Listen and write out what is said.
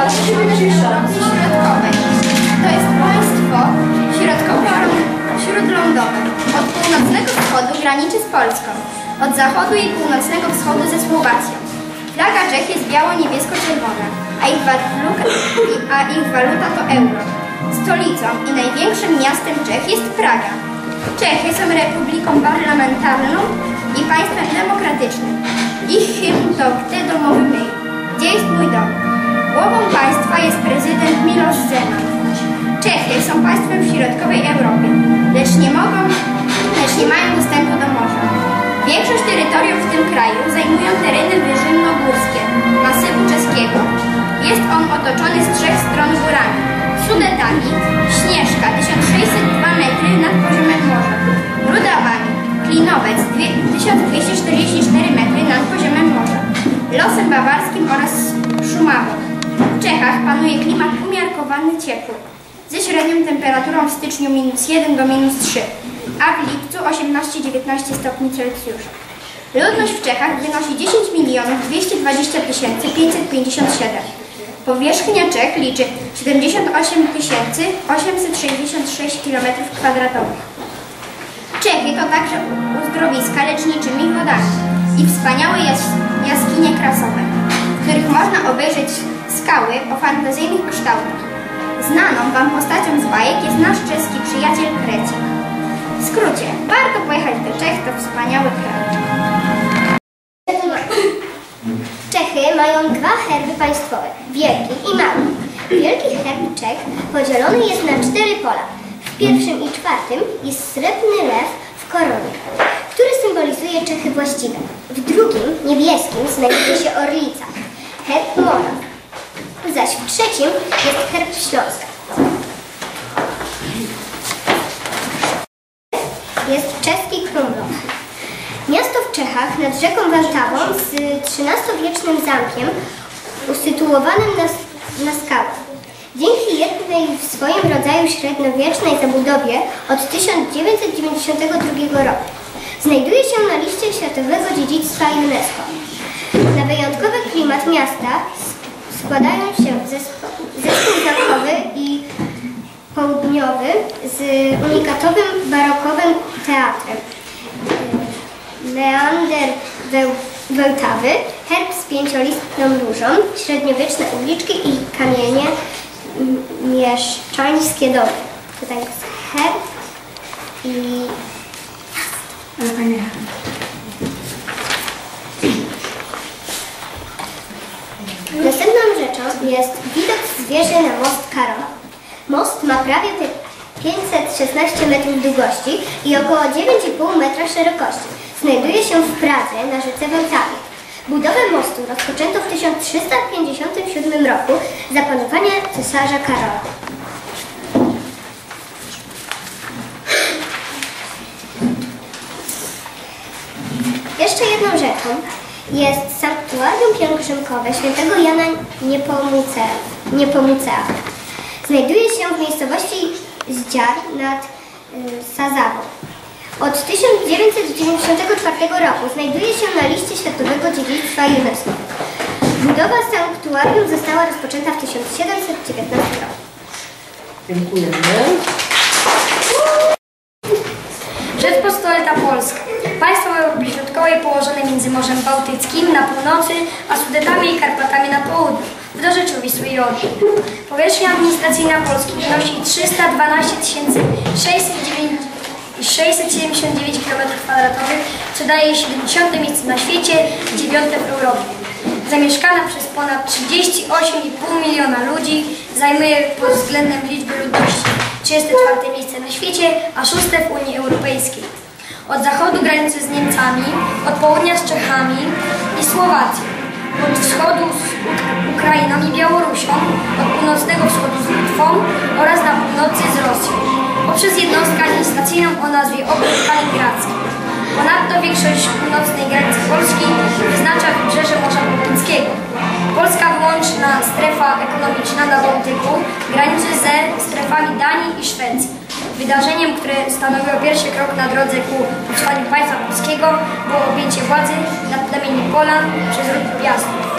To jest państwo środkowo-śródlądowe. Od północnego wschodu graniczy z Polską, od zachodu i północnego wschodu ze Słowacją. Flaga Czech jest biało-niebiesko-czerwona, a ich, a ich waluta to euro. Stolicą i największym miastem Czech jest Praga. Czechy są republiką parlamentarną i państwem demokratycznym. Ich hymn to Gdy domowy my. Gdzie jest mój dom? Głową państwa jest prezydent Miloš Zeman. Czechy są państwem w środkowej Europie, lecz nie mogą, lecz nie mają dostępu do morza. Większość terytorium w tym kraju zajmują tereny wyżynno-górskie, masywu czeskiego. Jest on otoczony z trzech stron górami. Sudetami, Śnieżka 1602 metry nad poziomem morza, Rudawami, Klinowiec dwie- 1244 metry nad poziomem morza, Losem Bawarskim oraz Szumawą. Czechach panuje klimat umiarkowany ciepły, ze średnią temperaturą w styczniu minus 1 do minus 3, a w lipcu 18-19 stopni Celsjusza. Ludność w Czechach wynosi 10 milionów 220 tysięcy 557. Powierzchnia Czech liczy 78 tysięcy 866 km2. Czechy to także uzdrowiska leczniczymi wodami i wspaniałe jas- jaskinie krasowe, w których można obejrzeć skały o fantazyjnych kształtach. Znaną Wam postacią z bajek jest nasz czeski przyjaciel Krecik. W skrócie, warto pojechać do Czech, to wspaniały kraj. Czechy mają dwa herby państwowe, wielki i mały. Wielki herb Czech podzielony jest na cztery pola. W pierwszym i czwartym jest srebrny lew w koronie, który symbolizuje Czechy właściwe. W drugim, niebieskim, znajduje się orlica, herb Mora. Zaś w trzecim jest herb Śląska. Jest czeski Krumlov. Miasto w Czechach nad rzeką Waltawą z XIII-wiecznym zamkiem usytuowanym na, na skałach. Dzięki jednej w swoim rodzaju średniowiecznej zabudowie od 1992 roku znajduje się na liście Światowego Dziedzictwa UNESCO. Na wyjątkowy klimat miasta składają się zespo- zespół zamkowy i południowy z unikatowym barokowym teatrem. Leander Weł- Wełtawy, herb z pięciolistną różą, średniowieczne uliczki i kamienie mieszczańskie domy. Tutaj jest herb i Następną rzeczą jest widok z wieży na most Karola. Most ma prawie pie- 516 metrów długości i około 9,5 metra szerokości. Znajduje się w Pradze na rzece Wątawie. Budowę mostu rozpoczęto w 1357 roku za panowania cesarza Karola. Jest sanktuarium pielgrzymkowe świętego Jana Niepomucea. Znajduje się w miejscowości Zdziar nad y, Sazawą. Od 1994 roku znajduje się na liście Światowego Dziedzictwa UNESCO. Budowa sanktuarium została rozpoczęta w 1719 roku. Dziękujemy. Rzeczpospolita Polska. Państwo Środkowej położone między Morzem Bałtyckim na północy, a Sudetami i Karpatami na południu, w dorzeczu Wisły i Odry. Powierzchnia administracyjna Polski wynosi 312 679 km2, co daje jej 70 miejsce na świecie, 9 w Europie. Zamieszkana przez ponad 38,5 miliona ludzi, zajmuje pod względem liczby ludności 34 miejsce na świecie, a 6 w Unii Europejskiej. Od zachodu graniczy z Niemcami, od południa z Czechami i Słowacją, od wschodu z Uk- Ukrainą i Białorusią, od północnego wschodu z Litwą oraz na północy z Rosją, poprzez jednostkę administracyjną o nazwie Obrót Kaliningradzki. Ponadto większość północnej granicy Polski wyznacza stanowiło pierwszy krok na drodze ku powstaniu państwa polskiego było objęcie władzy nad plemieniem Polan przez ród Piastów.